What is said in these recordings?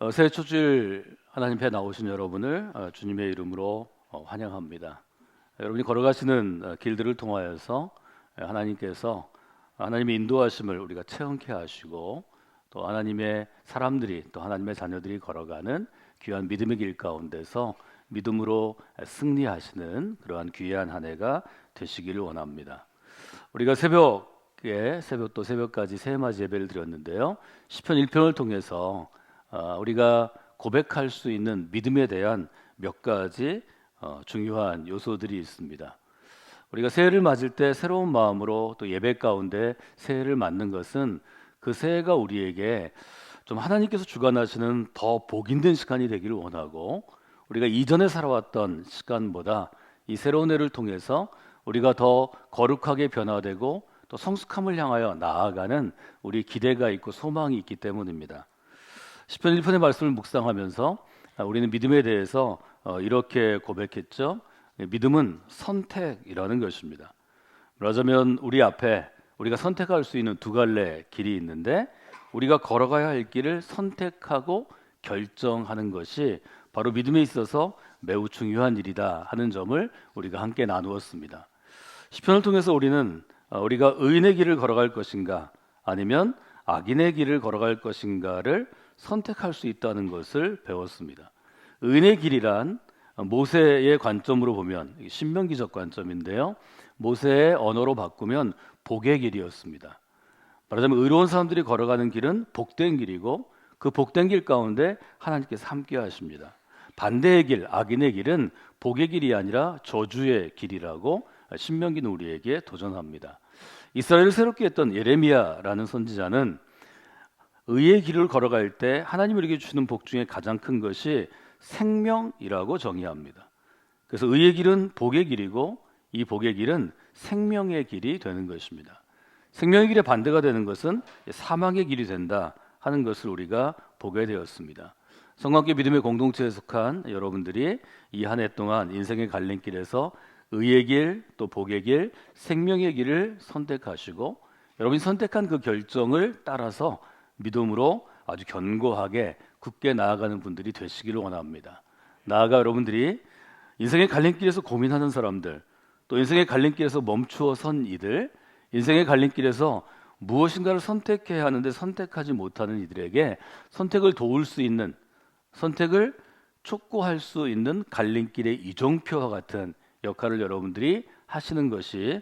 어, 새해 첫주일 하나님 께 나오신 여러분을 어, 주님의 이름으로 어, 환영합니다. 여러분이 걸어가시는 어, 길들을 통하여서 예, 하나님께서 하나님의 인도하심을 우리가 체험케 하시고 또 하나님의 사람들이 또 하나님의 자녀들이 걸어가는 귀한 믿음의 길 가운데서 믿음으로 승리하시는 그러한 귀한 한 해가 되시기를 원합니다. 우리가 새벽에 새벽 또 새벽까지 새해맞이 예배를 드렸는데요. 시편 1편을 통해서 어, 우리가 고백할 수 있는 믿음에 대한 몇 가지 어, 중요한 요소들이 있습니다. 우리가 새해를 맞을 때 새로운 마음으로 또 예배 가운데 새해를 맞는 것은 그 새해가 우리에게 좀 하나님께서 주관하시는 더 복인된 시간이 되기를 원하고 우리가 이전에 살아왔던 시간보다 이 새로운 해를 통해서 우리가 더 거룩하게 변화되고 또 성숙함을 향하여 나아가는 우리 기대가 있고 소망이 있기 때문입니다. 시편 1편의 말씀을 묵상하면서 아, 우리는 믿음에 대해서 어, 이렇게 고백했죠. 믿음은 선택이라는 것입니다. 그러자면 우리 앞에 우리가 선택할 수 있는 두 갈래 길이 있는데 우리가 걸어가야 할 길을 선택하고 결정하는 것이 바로 믿음에 있어서 매우 중요한 일이다 하는 점을 우리가 함께 나누었습니다. 시편을 통해서 우리는 어, 우리가 의인의 길을 걸어갈 것인가 아니면 악인의 길을 걸어갈 것인가를 선택할 수 있다는 것을 배웠습니다. 은혜 길이란 모세의 관점으로 보면 신명기적 관점인데요. 모세의 언어로 바꾸면 복의 길이었습니다. 말하자면 의로운 사람들이 걸어가는 길은 복된 길이고 그 복된 길 가운데 하나님께서 함께 하십니다. 반대의 길, 악인의 길은 복의 길이 아니라 저주의 길이라고 신명기는 우리에게 도전합니다. 이스라엘을 새롭게 했던 예레미야라는 선지자는 의의 길을 걸어갈 때 하나님 우리에게 주는 복 중에 가장 큰 것이 생명이라고 정의합니다. 그래서 의의 길은 복의 길이고 이 복의 길은 생명의 길이 되는 것입니다. 생명의 길의 반대가 되는 것은 사망의 길이 된다 하는 것을 우리가 보게 되었습니다. 성관계 믿음의 공동체에 속한 여러분들이 이 한 해 동안 인생의 갈림길에서 의의 길, 또 복의 길, 생명의 길을 선택하시고 여러분이 선택한 그 결정을 따라서 믿음으로 아주 견고하게 굳게 나아가는 분들이 되시기를 원합니다. 나아가 여러분들이 인생의 갈림길에서 고민하는 사람들, 또 인생의 갈림길에서 멈추어 선 이들, 인생의 갈림길에서 무엇인가를 선택해야 하는데 선택하지 못하는 이들에게 선택을 도울 수 있는 선택을 촉구할 수 있는 갈림길의 이종표와 같은 역할을 여러분들이 하시는 것이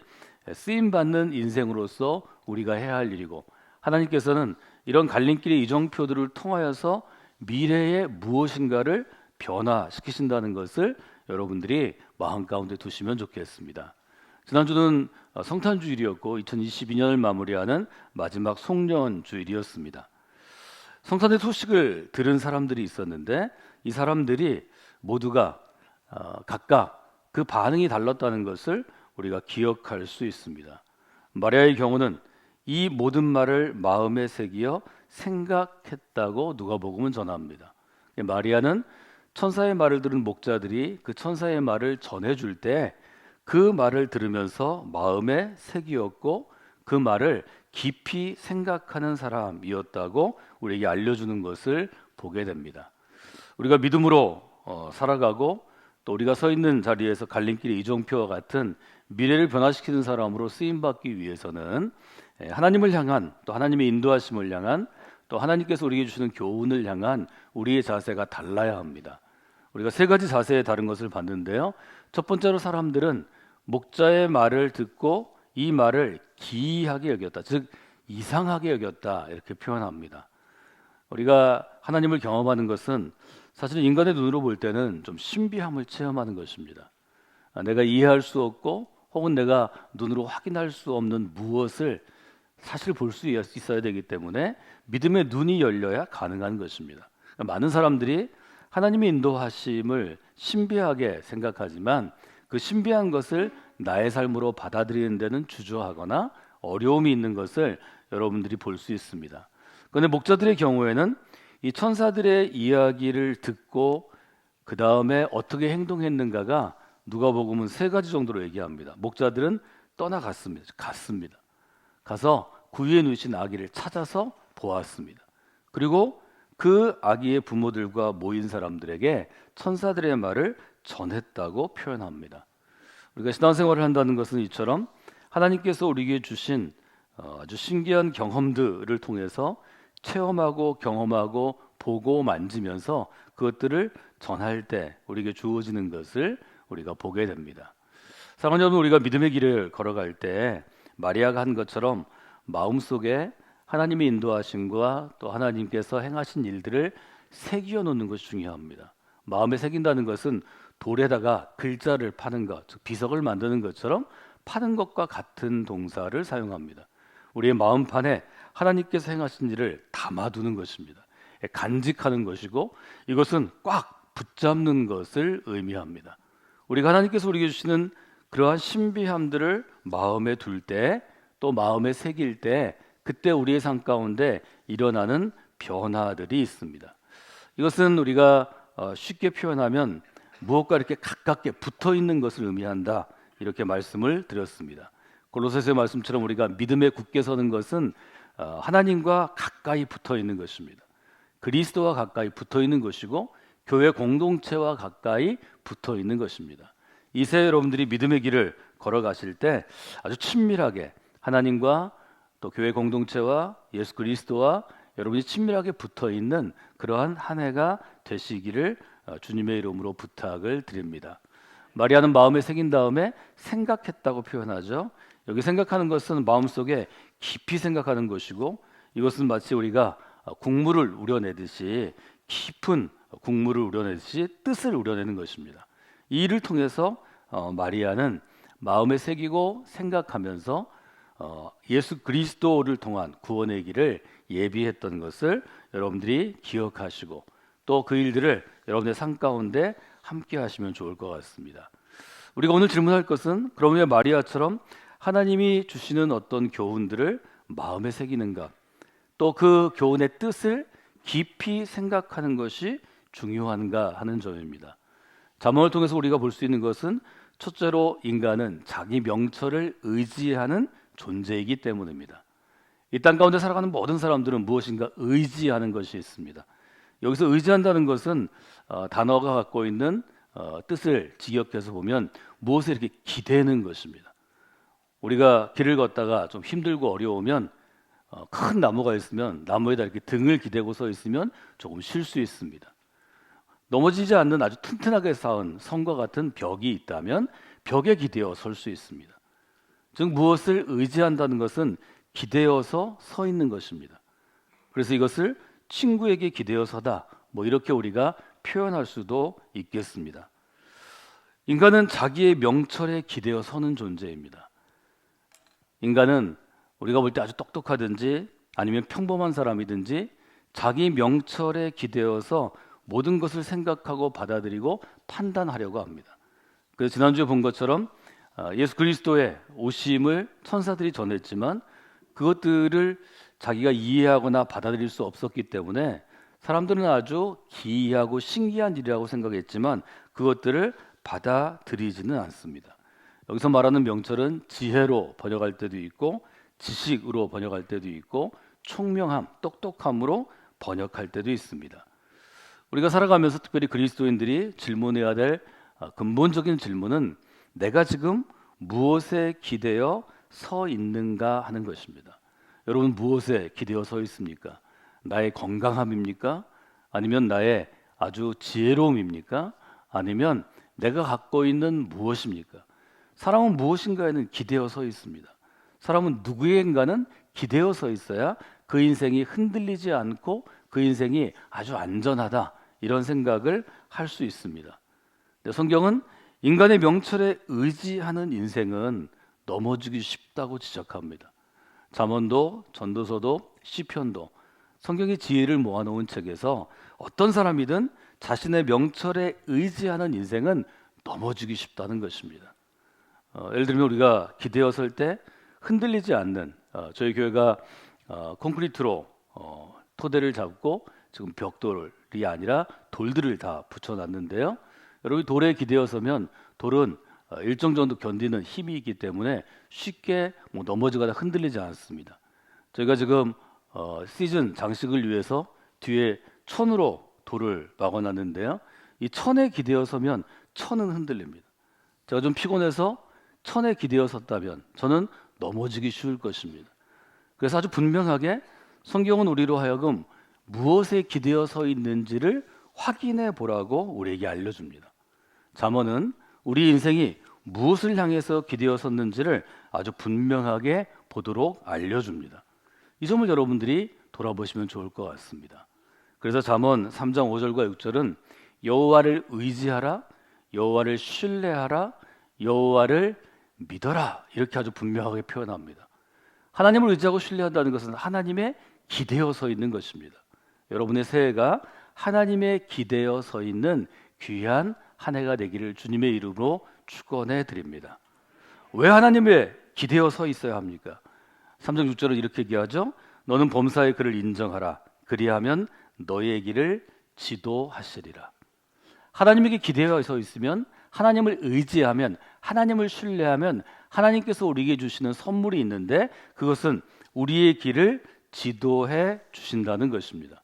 쓰임 받는 인생으로서 우리가 해야 할 일이고 하나님께서는 이런 갈림길의 이정표들을 통하여서 미래의 무엇인가를 변화시키신다는 것을 여러분들이 마음 가운데 두시면 좋겠습니다. 지난주는 성탄 주일이었고 2022년을 마무리하는 마지막 송년 주일이었습니다. 성탄의 소식을 들은 사람들이 있었는데 이 사람들이 모두가 어, 각각 그 반응이 달랐다는 것을 우리가 기억할 수 있습니다. 마리아의 경우는 이 모든 말을 마음에 새기어 생각했다고 누가복음은 전합니다. 마리아는 천사의 말을 들은 목자들이 그 천사의 말을 전해줄 때 그 말을 들으면서 마음에 새기었고 그 말을 깊이 생각하는 사람이었다고 우리에게 알려주는 것을 보게 됩니다. 우리가 믿음으로 어, 살아가고 또 우리가 서 있는 자리에서 갈림길의 이종표와 같은 미래를 변화시키는 사람으로 쓰임 받기 위해서는 예, 하나님을 향한 또 하나님의 인도하심을 향한 또 하나님께서 우리에게 주시는 교훈을 향한 우리의 자세가 달라야 합니다. 우리가 세 가지 자세에 다른 것을 봤는데요. 첫 번째로 사람들은 목자의 말을 듣고 이 말을 기이하게 여겼다. 즉 이상하게 여겼다. 이렇게 표현합니다. 우리가 하나님을 경험하는 것은 사실 인간의 눈으로 볼 때는 좀 신비함을 체험하는 것입니다. 아, 내가 이해할 수 없고 혹은 내가 눈으로 확인할 수 없는 무엇을 사실 볼 수 있어야 되기 때문에 믿음의 눈이 열려야 가능한 것입니다. 그러니까 많은 사람들이 하나님의 인도하심을 신비하게 생각하지만 그 신비한 것을 나의 삶으로 받아들이는 데는 주저하거나 어려움이 있는 것을 여러분들이 볼 수 있습니다. 그런데 목자들의 경우에는 이 천사들의 이야기를 듣고 그 다음에 어떻게 행동했는가가 누가복음은 세 가지 정도로 얘기합니다. 목자들은 떠나갔습니다. 갔습니다. 가서 구유에 누신 아기를 찾아서 보았습니다. 그리고 그 아기의 부모들과 모인 사람들에게 천사들의 말을 전했다고 표현합니다. 우리가 신앙생활을 한다는 것은 이처럼 하나님께서 우리에게 주신 어, 아주 신기한 경험들을 통해서 체험하고 경험하고 보고 만지면서 그것들을 전할 때 우리에게 주어지는 것을 우리가 보게 됩니다. 사랑하는 여러분, 우리가 믿음의 길을 걸어갈 때 마리아가 한 것처럼 마음속에 하나님의 인도하심과 또 하나님께서 행하신 일들을 새기어 놓는 것이 중요합니다. 마음에 새긴다는 것은 돌에다가 글자를 파는 것, 즉 비석을 만드는 것처럼 파는 것과 같은 동사를 사용합니다. 우리의 마음판에 하나님께서 행하신 일을 담아두는 것입니다. 간직하는 것이고 이것은 꽉 붙잡는 것을 의미합니다. 우리가 하나님께서 우리에게 주시는 그러한 신비함들을 마음에 둘 때 또 마음에 새길 때 그때 우리의 삶 가운데 일어나는 변화들이 있습니다. 이것은 우리가 어, 쉽게 표현하면 무엇과 이렇게 가깝게 붙어 있는 것을 의미한다. 이렇게 말씀을 드렸습니다. 골로새서의 말씀처럼 우리가 믿음에 굳게 서는 것은 어, 하나님과 가까이 붙어 있는 것입니다. 그리스도와 가까이 붙어 있는 것이고 교회 공동체와 가까이 붙어 있는 것입니다. 이세 여러분들이 믿음의 길을 걸어가실 때 아주 친밀하게 하나님과 또 교회 공동체와 예수 그리스도와 여러분이 친밀하게 붙어 있는 그러한 한 해가 되시기를 어, 주님의 이름으로 부탁을 드립니다. 마리아는 마음에 새긴 다음에 생각했다고 표현하죠. 여기 생각하는 것은 마음속에 깊이 생각하는 것이고 이것은 마치 우리가 국물을 우려내듯이 깊은 국물을 우려내듯이 뜻을 우려내는 것입니다. 이 일을 통해서 어, 마리아는 마음에 새기고 생각하면서 어, 예수 그리스도를 통한 구원의 길을 예비했던 것을 여러분들이 기억하시고 또 그 일들을 여러분의 삶 가운데 함께 하시면 좋을 것 같습니다. 우리가 오늘 질문할 것은 왜 마리아처럼 하나님이 주시는 어떤 교훈들을 마음에 새기는가? 또 그 교훈의 뜻을 깊이 생각하는 것이 중요한가 하는 점입니다. 자문을 통해서 우리가 볼 수 있는 것은 첫째로 인간은 자기 명철을 의지하는 존재이기 때문입니다. 이 땅 가운데 살아가는 모든 사람들은 무엇인가 의지하는 것이 있습니다. 여기서 의지한다는 것은 어, 단어가 갖고 있는 어, 뜻을 직역해서 보면 무엇에 이렇게 기대는 것입니다. 우리가 길을 걷다가 좀 힘들고 어려우면 어, 큰 나무가 있으면 나무에다 이렇게 등을 기대고 서 있으면 조금 쉴 수 있습니다. 넘어지지 않는 아주 튼튼하게 쌓은 성과 같은 벽이 있다면 벽에 기대어 설 수 있습니다. 즉 무엇을 의지한다는 것은 기대어서 서 있는 것입니다. 그래서 이것을 친구에게 기대어 서다 뭐 이렇게 우리가 표현할 수도 있겠습니다. 인간은 자기의 명철에 기대어 서는 존재입니다. 인간은 우리가 볼 때 아주 똑똑하든지 아니면 평범한 사람이든지 자기 명철에 기대어서 모든 것을 생각하고 받아들이고 판단하려고 합니다. 그래서 지난주에 본 것처럼 아, 예수 그리스도의 오심을 천사들이 전했지만 그것들을 자기가 이해하거나 받아들일 수 없었기 때문에 사람들은 아주 기이하고 신기한 일이라고 생각했지만 그것들을 받아들이지는 않습니다. 여기서 말하는 명철은 지혜로 번역할 때도 있고 지식으로 번역할 때도 있고 총명함, 똑똑함으로 번역할 때도 있습니다. 우리가 살아가면서 특별히 그리스도인들이 질문해야 될 아, 근본적인 질문은 내가 지금 무엇에 기대어 서 있는가 하는 것입니다. 여러분 무엇에 기대어 서 있습니까? 나의 건강함입니까? 아니면 나의 아주 지혜로움입니까? 아니면 내가 갖고 있는 무엇입니까? 사람은 무엇인가에는 기대어 서 있습니다. 사람은 누구인가는 기대어 서 있어야 그 인생이 흔들리지 않고 그 인생이 아주 안전하다 이런 생각을 할 수 있습니다. 성경은 인간의 명철에 의지하는 인생은 넘어지기 쉽다고 지적합니다. 잠언도 전도서도 시편도 성경의 지혜를 모아놓은 책에서 어떤 사람이든 자신의 명철에 의지하는 인생은 넘어지기 쉽다는 것입니다. 어, 예를 들면 우리가 기대어 설때 흔들리지 않는 어, 저희 교회가 어, 콘크리트로 어, 토대를 잡고 지금 벽돌이 아니라 돌들을 다 붙여놨는데요. 여러분 돌에 기대어 서면 돌은 어, 일정 정도 견디는 힘이 있기 때문에 쉽게 뭐 넘어지거나 흔들리지 않습니다. 저희가 지금 어, 시즌 장식을 위해서 뒤에 천으로 돌을 막아놨는데요. 이 천에 기대어 서면 천은 흔들립니다. 제가 좀 피곤해서 천에 기대어 섰다면 저는 넘어지기 쉬울 것입니다. 그래서 아주 분명하게 성경은 우리로 하여금 무엇에 기대어 서 있는지를 확인해 보라고 우리에게 알려줍니다. 잠언은 우리 인생이 무엇을 향해서 기대어 섰는지를 아주 분명하게 보도록 알려줍니다. 이 점을 여러분들이 돌아보시면 좋을 것 같습니다. 그래서 잠언 3장 5절과 6절은 여호와를 의지하라, 여호와를 신뢰하라, 여호와를 믿어라 이렇게 아주 분명하게 표현합니다. 하나님을 의지하고 신뢰한다는 것은 하나님의 기대어 서 있는 것입니다. 여러분의 새해가 하나님의 기대어 서 있는 귀한 한 해가 되기를 주님의 이름으로 축원해 드립니다. 왜 하나님의 기대어 서 있어야 합니까? 3장 6절은 이렇게 얘기하죠. 너는 범사의 그를 인정하라. 그리하면 너의 길을 지도하시리라. 하나님에게 기대어 서 있으면 하나님을 의지하면 하나님을 신뢰하면 하나님께서 우리에게 주시는 선물이 있는데 그것은 우리의 길을 지도해 주신다는 것입니다.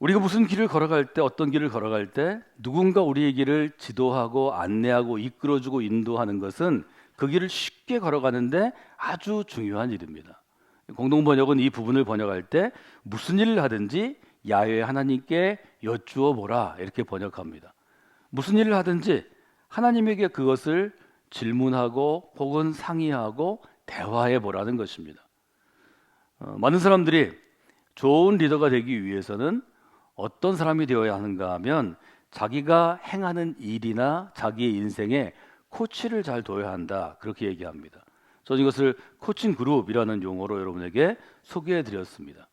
우리가 무슨 길을 걸어갈 때 어떤 길을 걸어갈 때 누군가 우리의 길을 지도하고 안내하고 이끌어주고 인도하는 것은 그 길을 쉽게 걸어가는데 아주 중요한 일입니다. 공동 번역은 이 부분을 번역할 때 무슨 일을 하든지 야외 하나님께 여쭈어 보라 이렇게 번역합니다. 무슨 일을 하든지 하나님에게 그것을 질문하고 혹은 상의하고 대화해 보라는 것입니다. 어, 많은 사람들이 좋은 리더가 되기 위해서는 어떤 사람이 되어야 하는가 하면 자기가 행하는 일이나 자기의 인생에 코치를 잘 둬야 한다 그렇게 얘기합니다. 저는 이것을 코칭 그룹이라는 용어로 여러분에게 소개해 드렸습니다.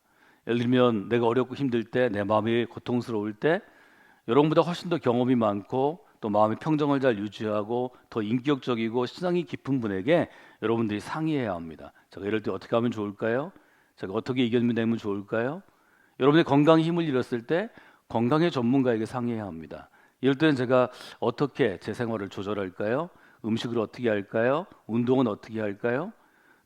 예를 들면 내가 어렵고 힘들 때 내 마음이 고통스러울 때 여러분보다 훨씬 더 경험이 많고 또 마음의 평정을 잘 유지하고 더 인격적이고 신앙이 깊은 분에게 여러분들이 상의해야 합니다. 제가 이럴 때 어떻게 하면 좋을까요? 제가 어떻게 이겨내면 좋을까요? 여러분의 건강 힘을 잃었을 때 건강의 전문가에게 상의해야 합니다. 이럴 때는 제가 어떻게 제 생활을 조절할까요? 음식을 어떻게 할까요? 운동은 어떻게 할까요?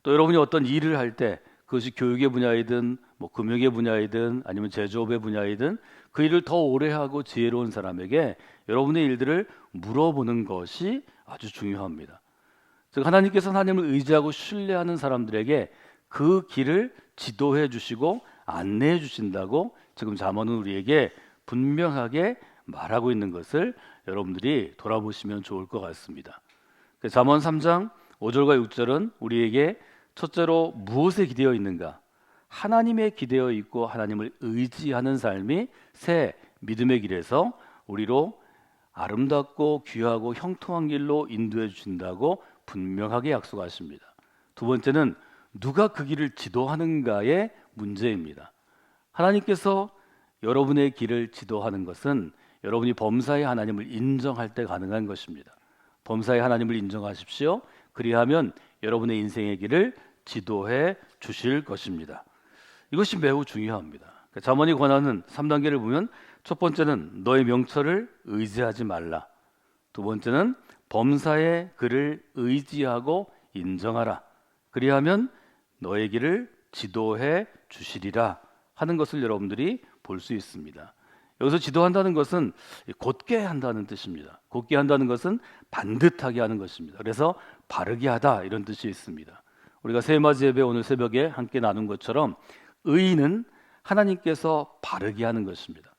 또 여러분이 어떤 일을 할 때 그것이 교육의 분야이든 뭐 금융의 분야이든 아니면 제조업의 분야이든 그 일을 더 오래 하고 지혜로운 사람에게 여러분의 일들을 물어보는 것이 아주 중요합니다. 즉 하나님께서 하나님을 의지하고 신뢰하는 사람들에게 그 길을 지도해 주시고 안내해 주신다고 지금 잠언은 우리에게 분명하게 말하고 있는 것을 여러분들이 돌아보시면 좋을 것 같습니다. 그 잠언 3장 5절과 6절은 우리에게 첫째로 무엇에 기대어 있는가? 하나님에 기대어 있고 하나님을 의지하는 삶이 새 믿음의 길에서 우리로 아름답고 귀하고 형통한 길로 인도해 주신다고 분명하게 약속하십니다. 두 번째는 누가 그 길을 지도하는가의 문제입니다. 하나님께서 여러분의 길을 지도하는 것은 여러분이 범사의 하나님을 인정할 때 가능한 것입니다. 범사의 하나님을 인정하십시오. 그리하면 여러분의 인생의 길을 지도해 주실 것입니다. 이것이 매우 중요합니다. 자문이 권하는 3단계를 보면 첫 번째는 너의 명철을 의지하지 말라. 두 번째는 범사의 그를 의지하고 인정하라. 그리하면 너의 길을 지도해 주시리라 하는 것을 여러분들이 볼 수 있습니다. 여기서 지도한다는 것은 곧게 한다는 뜻입니다. 곧게 한다는 것은 반듯하게 하는 것입니다. 그래서 바르게 하다 이런 뜻이 있습니다. 우리가 세마지 예배 오늘 새벽에 함께 나눈 것처럼 의인은 하나님께서 바르게 하는 것입니다.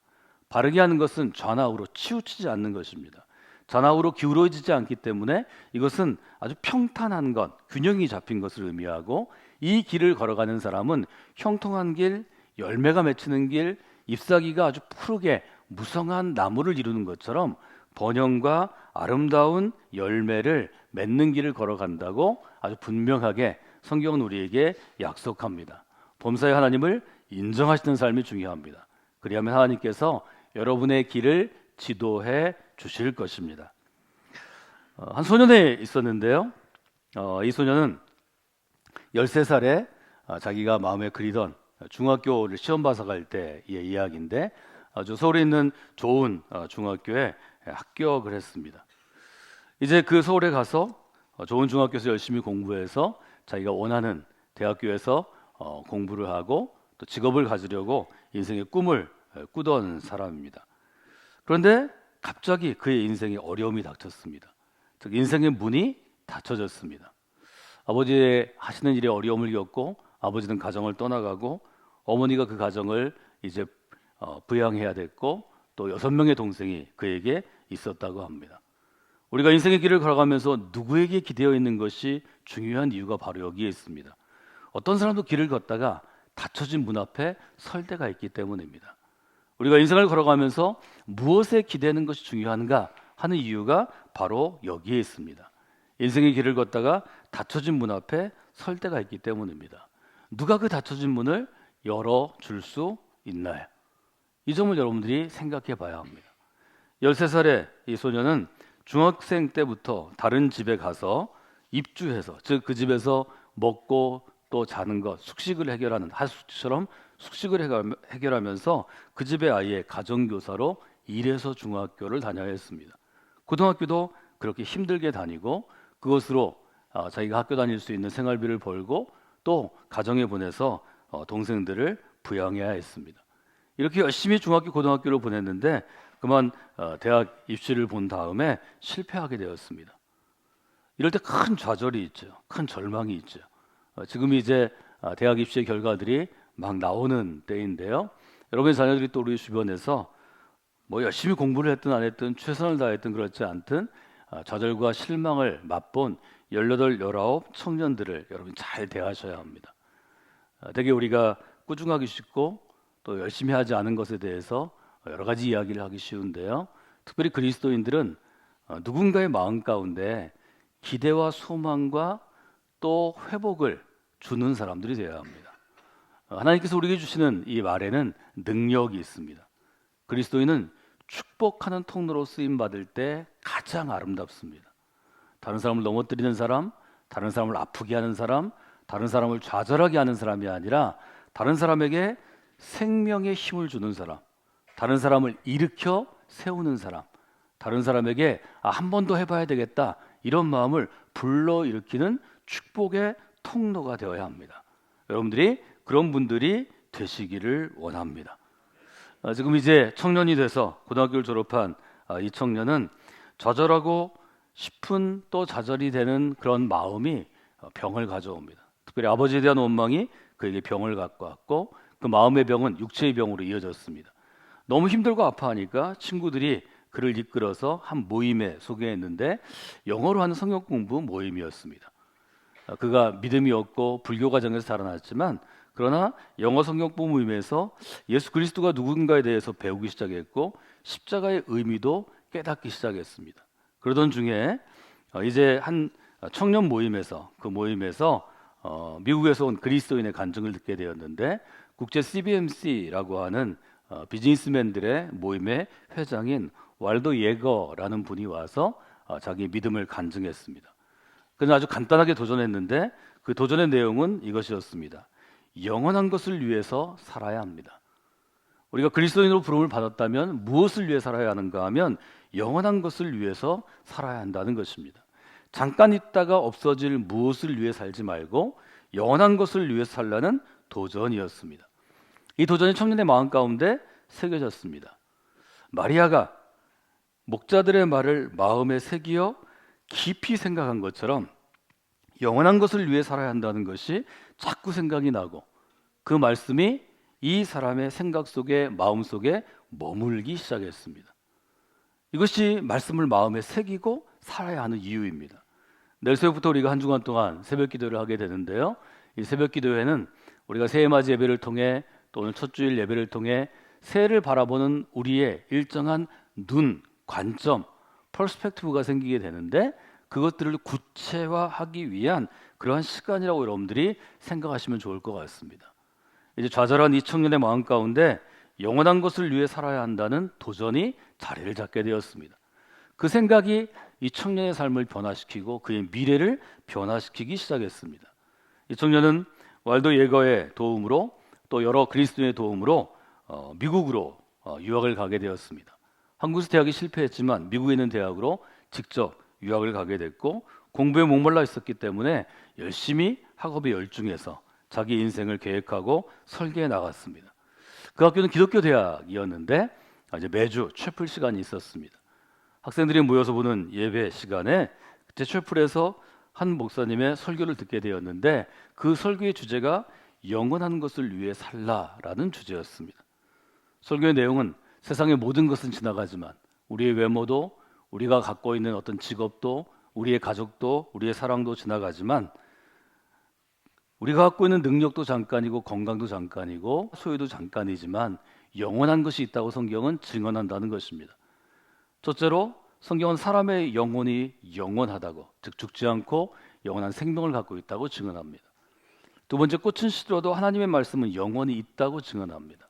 바르게 하는 것은 좌나우로 치우치지 않는 것입니다. 좌나우로 기울어지지 않기 때문에 이것은 아주 평탄한 것, 균형이 잡힌 것을 의미하고 이 길을 걸어가는 사람은 형통한 길, 열매가 맺히는 길, 잎사귀가 아주 푸르게 무성한 나무를 이루는 것처럼 번영과 아름다운 열매를 맺는 길을 걸어간다고 아주 분명하게 성경은 우리에게 약속합니다. 범사의 하나님을 인정하시는 삶이 중요합니다. 그리하면 하나님께서 여러분의 길을 지도해 주실 것입니다. 어, 한 소년에 있었는데요. 어, 이 소년은 13살에 어, 자기가 마음에 그리던 중학교를 시험 봐서 갈 때의 이야기인데 아주 서울에 있는 좋은 어, 중학교에 합격을 했습니다. 이제 그 서울에 가서 어, 좋은 중학교에서 열심히 공부해서 자기가 원하는 대학교에서 어, 공부를 하고 또또 직업을 가지려고 인생의 꿈을 에, 꾸던 사람입니다. 그런데 갑자기 그의 인생에 어려움이 닥쳤습니다. 즉 인생의 문이 닫혀졌습니다. 아버지의 하시는 일에 어려움을 겪고 아버지는 가정을 떠나가고 어머니가 그 가정을 이제 어, 부양해야 됐고 또 여섯 명의 동생이 그에게 있었다고 합니다. 우리가 인생의 길을 걸어가면서 누구에게 기대어 있는 것이 중요한 이유가 바로 여기에 있습니다. 어떤 사람도 길을 걷다가 닫혀진 문 앞에 설 때가 있기 때문입니다. 우리가 인생을 걸어가면서 무엇에 기대는 것이 중요한가 하는 이유가 바로 여기에 있습니다. 인생의 길을 걷다가 닫혀진 문 앞에 설 때가 있기 때문입니다. 누가 그 닫혀진 문을 열어 줄 수 있나요? 이 점을 여러분들이 생각해 봐야 합니다. 13살의 이 소녀는 중학생 때부터 다른 집에 가서 입주해서 즉 그 집에서 먹고 또 자는 것 숙식을 해결하는 하숙처럼 숙식을 해결- 해결하면서 그 집의 아이의 가정교사로 일해서 중학교를 다녀야 했습니다. 고등학교도 그렇게 힘들게 다니고 그것으로 아, 자기가 학교 다닐 수 있는 생활비를 벌고 또 가정에 보내서 어, 동생들을 부양해야 했습니다. 이렇게 열심히 중학교, 고등학교를 보냈는데 그만 어, 대학 입시를 본 다음에 실패하게 되었습니다. 이럴 때 큰 좌절이 있죠. 큰 절망이 있죠. 어, 지금 이제 아, 대학 입시의 결과들이 막 나오는 때인데요. 여러분의 자녀들이 또 우리 주변에서 뭐 열심히 공부를 했든 안 했든 최선을 다했든 그렇지 않든 아, 좌절과 실망을 맛본 18, 19 청년들을 여러분 잘 대하셔야 합니다. 아, 되게 우리가 꾸중하기 쉽고 또 열심히 하지 않은 것에 대해서 여러 가지 이야기를 하기 쉬운데요. 특별히 그리스도인들은 어, 누군가의 마음 가운데 기대와 소망과 또 회복을 주는 사람들이 되어야 합니다. 어, 하나님께서 우리에게 주시는 이 말에는 능력이 있습니다. 그리스도인은 축복하는 통로로 쓰임 받을 때 가장 아름답습니다. 다른 사람을 넘어뜨리는 사람, 다른 사람을 아프게 하는 사람, 다른 사람을 좌절하게 하는 사람이 아니라 다른 사람에게 생명의 힘을 주는 사람, 다른 사람을 일으켜 세우는 사람, 다른 사람에게 아, 한 번 더 해봐야 되겠다 이런 마음을 불러 일으키는 축복의 통로가 되어야 합니다. 여러분들이 그런 분들이 되시기를 원합니다. 아, 지금 이제 청년이 돼서 고등학교를 졸업한 아, 이 청년은 좌절하고 싶은 또 좌절이 되는 그런 마음이 어, 병을 가져옵니다. 특별히 아버지에 대한 원망이 그에게 병을 갖고 왔고 그 마음의 병은 육체의 병으로 이어졌습니다. 너무 힘들고 아파하니까 친구들이 그를 이끌어서 한 모임에 소개했는데 영어로 하는 성역 공부 모임이었습니다. 아, 그가 믿음이 없고 불교 가정에서 자라났지만 그러나 영어 성경부 모임에서 예수 그리스도가 누군가에 대해서 배우기 시작했고 십자가의 의미도 깨닫기 시작했습니다. 그러던 중에 어, 이제 한 청년 모임에서 그 모임에서 어, 미국에서 온 그리스도인의 간증을 듣게 되었는데 국제 CBMC라고 하는 어, 비즈니스맨들의 모임의 회장인 왈도 예거라는 분이 와서 어, 자기 믿음을 간증했습니다. 그는 아주 간단하게 도전했는데 그 도전의 내용은 이것이었습니다. 영원한 것을 위해서 살아야 합니다. 우리가 그리스도인으로 부름을 받았다면 무엇을 위해 살아야 하는가 하면 영원한 것을 위해서 살아야 한다는 것입니다. 잠깐 있다가 없어질 무엇을 위해 살지 말고 영원한 것을 위해 살라는 도전이었습니다. 이 도전이 청년의 마음 가운데 새겨졌습니다. 마리아가 목자들의 말을 마음에 새기어 깊이 생각한 것처럼 영원한 것을 위해 살아야 한다는 것이 자꾸 생각이 나고 그 말씀이 이 사람의 생각 속에 마음 속에 머물기 시작했습니다. 이것이 말씀을 마음에 새기고 살아야 하는 이유입니다. 내일 새벽부터 우리가 한 주간 동안 새벽 기도를 하게 되는데요. 이 새벽 기도회는 우리가 새해 맞이 예배를 통해 또 오늘 첫 주일 예배를 통해 새해를 바라보는 우리의 일정한 눈, 관점, 퍼스펙티브가 생기게 되는데 그것들을 구체화하기 위한 그러한 시간이라고 여러분들이 생각하시면 좋을 것 같습니다. 이제 좌절한 이 청년의 마음 가운데 영원한 것을 위해 살아야 한다는 도전이 자리를 잡게 되었습니다. 그 생각이 이 청년의 삶을 변화시키고 그의 미래를 변화시키기 시작했습니다. 이 청년은 왈도 예거의 도움으로 또 여러 그리스도의 도움으로 어, 미국으로 어, 유학을 가게 되었습니다. 한국에서 대학이 실패했지만 미국에 있는 대학으로 직접 유학을 가게 됐고 공부에 목말라 있었기 때문에 열심히 학업에 열중해서 자기 인생을 계획하고 설계해 나갔습니다. 그 학교는 기독교 대학이었는데 이제 매주 채플 시간이 있었습니다. 학생들이 모여서 보는 예배 시간에 그때 채플에서 한 목사님의 설교를 듣게 되었는데 그 설교의 주제가 영원한 것을 위해 살라라는 주제였습니다. 설교의 내용은 세상의 모든 것은 지나가지만 우리의 외모도 우리가 갖고 있는 어떤 직업도 우리의 가족도 우리의 사랑도 지나가지만 우리가 갖고 있는 능력도 잠깐이고 건강도 잠깐이고 소유도 잠깐이지만 영원한 것이 있다고 성경은 증언한다는 것입니다. 첫째로 성경은 사람의 영혼이 영원하다고 즉 죽지 않고 영원한 생명을 갖고 있다고 증언합니다. 두 번째 꽃은 시들어도 하나님의 말씀은 영원히 있다고 증언합니다.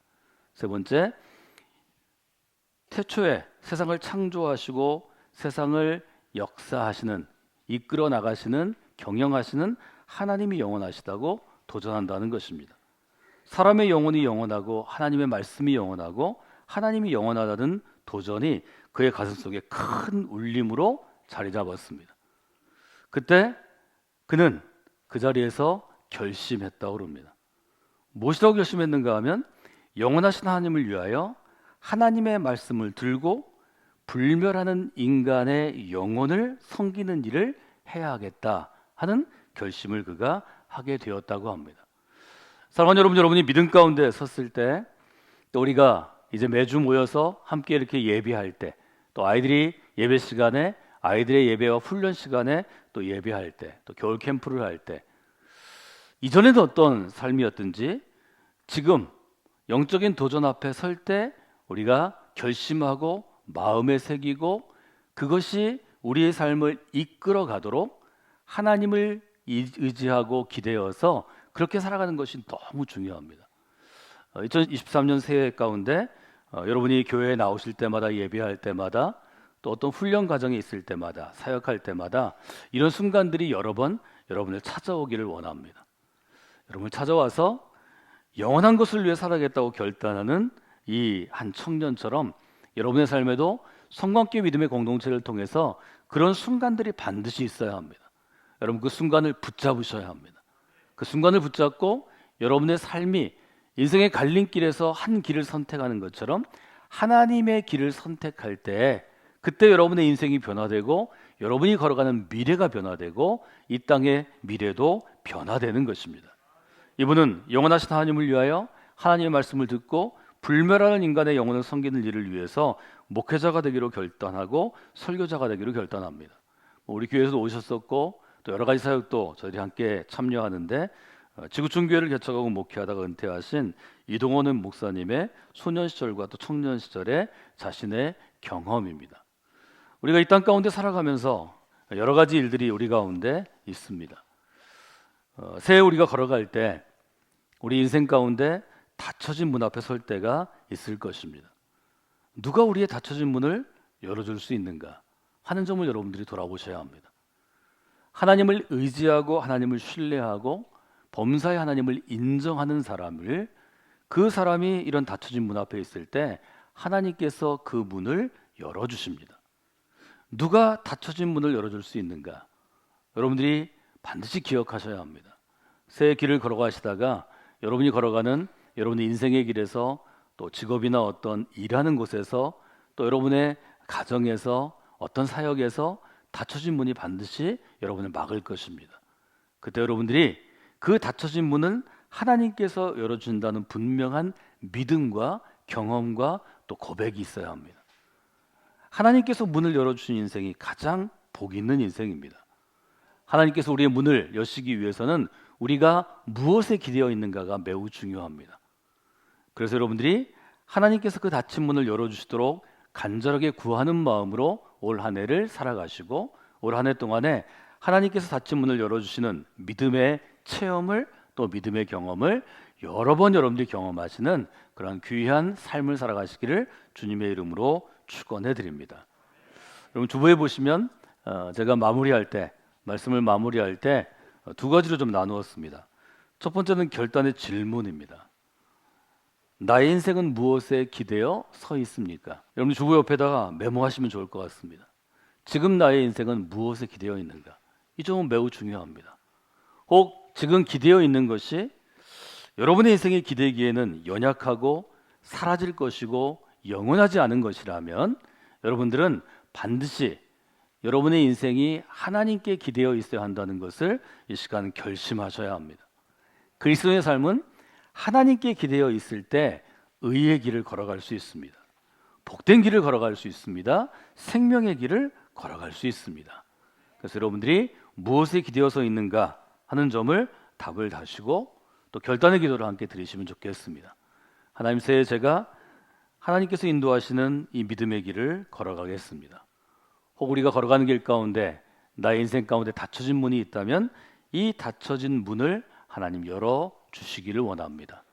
세 번째 태초에 세상을 창조하시고 세상을 역사하시는 이끌어 나가시는 경영하시는 하나님이 영원하시다고 도전한다는 것입니다. 사람의 영혼이 영원하고 하나님의 말씀이 영원하고 하나님이 영원하다는 도전이 그의 가슴 속에 큰 울림으로 자리 잡았습니다. 그때 그는 그 자리에서 결심했다고 그럽니다. 무엇이라고 결심했는가 하면 영원하신 하나님을 위하여 하나님의 말씀을 들고 불멸하는 인간의 영혼을 섬기는 일을 해야 겠다 하는 결심을 그가 하게 되었다고 합니다. 사랑하는 여러분, 여러분이 믿음 가운데 섰을 때, 또 우리가 이제 매주 모여서 함께 이렇게 예배할 때, 또 아이들이 예배 시간에 아이들의 예배와 훈련 시간에 또 예배할 때, 또 겨울 캠프를 할 때, 이전에는 어떤 삶이었든지 지금 영적인 도전 앞에 설 때 우리가 결심하고 마음에 새기고 그것이 우리의 삶을 이끌어 가도록 하나님을 의지하고 기대어서 그렇게 살아가는 것이 너무 중요합니다. 2023년 어, 새해 가운데 어, 여러분이 교회에 나오실 때마다 예배할 때마다 또 어떤 훈련 과정에 있을 때마다 사역할 때마다 이런 순간들이 여러 번 여러분을 찾아오기를 원합니다. 여러분을 찾아와서 영원한 것을 위해 살아겠다고 결단하는 이 한 청년처럼 여러분의 삶에도 성광계 믿음의 공동체를 통해서 그런 순간들이 반드시 있어야 합니다. 여러분 그 순간을 붙잡으셔야 합니다. 그 순간을 붙잡고 여러분의 삶이 인생의 갈림길에서 한 길을 선택하는 것처럼 하나님의 길을 선택할 때 그때 여러분의 인생이 변화되고 여러분이 걸어가는 미래가 변화되고 이 땅의 미래도 변화되는 것입니다. 이분은 영원하신 하나님을 위하여 하나님의 말씀을 듣고 불멸하는 인간의 영혼을 섬기는 일을 위해서 목회자가 되기로 결단하고 설교자가 되기로 결단합니다. 뭐 우리 교회에서 오셨었고 또 여러 가지 사역도 저희들이 함께 참여하는데 어, 지구촌 교회를 개척하고 목회하다가 은퇴하신 이동원은 목사님의 소년 시절과 또 청년 시절의 자신의 경험입니다. 우리가 이 땅 가운데 살아가면서 여러 가지 일들이 우리 가운데 있습니다. 어, 새해 우리가 걸어갈 때 우리 인생 가운데 닫혀진 문 앞에 설 때가 있을 것입니다. 누가 우리의 닫혀진 문을 열어줄 수 있는가 하는 점을 여러분들이 돌아보셔야 합니다. 하나님을 의지하고 하나님을 신뢰하고 범사의 하나님을 인정하는 사람을 그 사람이 이런 닫혀진 문 앞에 있을 때 하나님께서 그 문을 열어 주십니다. 누가 닫혀진 문을 열어 줄 수 있는가? 여러분들이 반드시 기억하셔야 합니다. 새 길을 걸어가시다가 여러분이 걸어가는 여러분의 인생의 길에서 또 직업이나 어떤 일하는 곳에서 또 여러분의 가정에서 어떤 사역에서 닫혀진 문이 반드시 여러분을 막을 것입니다. 그때 여러분들이 그 닫혀진 문은 하나님께서 열어준다는 분명한 믿음과 경험과 또 고백이 있어야 합니다. 하나님께서 문을 열어주신 인생이 가장 복 있는 인생입니다. 하나님께서 우리의 문을 여시기 위해서는 우리가 무엇에 기대어 있는가가 매우 중요합니다. 그래서 여러분들이 하나님께서 그 닫힌 문을 열어주시도록 간절하게 구하는 마음으로 올 한 해를 살아가시고 올 한 해 동안에 하나님께서 닫힌 문을 열어주시는 믿음의 체험을 또 믿음의 경험을 여러 번 여러분들이 경험하시는 그런 귀한 삶을 살아가시기를 주님의 이름으로 축원해 드립니다. 여러분 주보에 보시면 어, 제가 마무리할 때 말씀을 마무리할 때 두 가지로 좀 나누었습니다. 첫 번째는 결단의 질문입니다. 나의 인생은 무엇에 기대어 서 있습니까? 여러분 주부 옆에다가 메모하시면 좋을 것 같습니다. 지금 나의 인생은 무엇에 기대어 있는가? 이 점은 매우 중요합니다. 혹 지금 기대어 있는 것이 여러분의 인생이 기대기에는 연약하고 사라질 것이고 영원하지 않은 것이라면 여러분들은 반드시 여러분의 인생이 하나님께 기대어 있어야 한다는 것을 이 시간 결심하셔야 합니다. 그리스도의 삶은 하나님께 기대어 있을 때 의의 길을 걸어갈 수 있습니다. 복된 길을 걸어갈 수 있습니다. 생명의 길을 걸어갈 수 있습니다. 그래서 여러분들이 무엇에 기대어서 있는가 하는 점을 답을 다시고 또 결단의 기도를 함께 드리시면 좋겠습니다. 하나님 새해 제가 하나님께서 인도하시는 이 믿음의 길을 걸어가겠습니다. 혹 우리가 걸어가는 길 가운데 나의 인생 가운데 닫혀진 문이 있다면 이 닫혀진 문을 하나님 열어 주시기를 원합니다.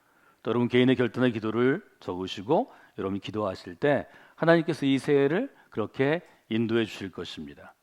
또 여러분 개인의 결단의 기도를 적으시고 여러분이 기도하실 때 하나님께서 이 새해를 그렇게 인도해 주실 것입니다.